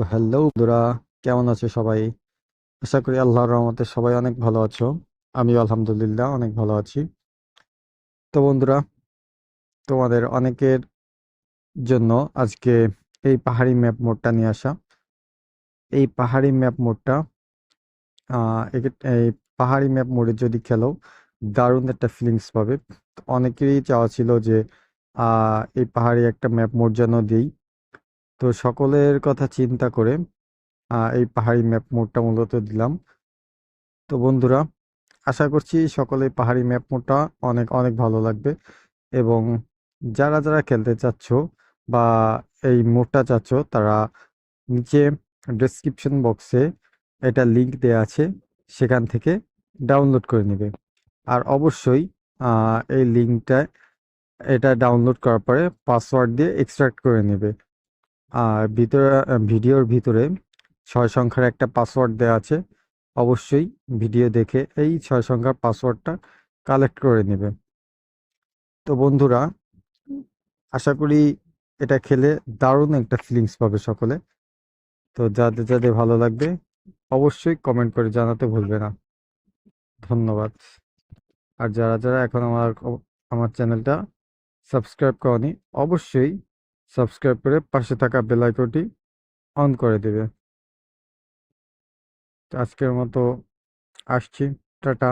তো হ্যালো বন্ধুরা, কেমন আছো সবাই? আশা করি আল্লাহর রহমতে সবাই অনেক ভালো আছো। আমিও আলহামদুলিল্লাহ অনেক ভালো আছি। তো বন্ধুরা, তোমাদের অনেকের জন্য আজকে এই পাহাড়ি ম্যাপ মোডটা নিয়ে আসা। এই পাহাড়ি ম্যাপ মোডটা এই পাহাড়ি ম্যাপ মোডে যদি খেলো, দারুণ একটা ফিলিংস পাবে। অনেকেরই চাওয়া ছিল যে এই পাহাড়ি একটা ম্যাপ মোড যেন দিই। তো সকলের কথা চিন্তা করে এই পাহাড়ি ম্যাপ মোডটা মূলত দিলাম। তো বন্ধুরা, আশা করছি সকলে পাহাড়ি ম্যাপ মোডটা অনেক অনেক ভালো লাগবে এবং যারা যারা খেলতে চাচ্ছ বা এই মোডটা চাচ্ছ, তারা নিচে ডেসক্রিপশন বক্সে এটা লিংক দেওয়া আছে, সেখান থেকে ডাউনলোড করে নেবে। আর অবশ্যই এই লিঙ্কটা এটা ডাউনলোড করার পরে পাসওয়ার্ড দিয়ে এক্সট্রাক্ট করে নেবে। ভিতরে ভিডিওর ভিতরে ছয় সংখ্যার একটা পাসওয়ার্ড দেওয়া আছে। অবশ্যই ভিডিও দেখে এই ছয় সংখ্যার পাসওয়ার্ডটা কালেক্ট করে নেবে। তো বন্ধুরা, আশা করি এটা খেলে দারুণ একটা ফিলিংস পাবে সকলে। তো যাদের যাদের ভালো লাগবে অবশ্যই কমেন্ট করে জানাতে ভুলবে না। ধন্যবাদ। আর যারা যারা এখন আমার আমার চ্যানেলটা সাবস্ক্রাইব করনি, অবশ্যই সাবস্ক্রাইব করে পাশে থাকা বেল আইকনটি অন করে দেবে। আজকের মতো আসছি। টাটা।